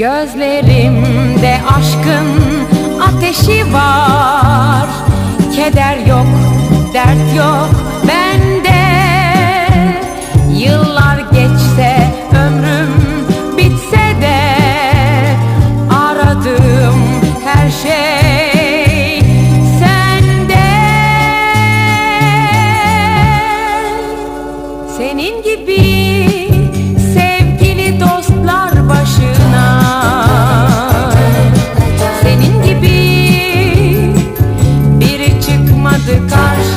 Gözlerimde aşkın ateşi var. Keder yok, dert yok De casa.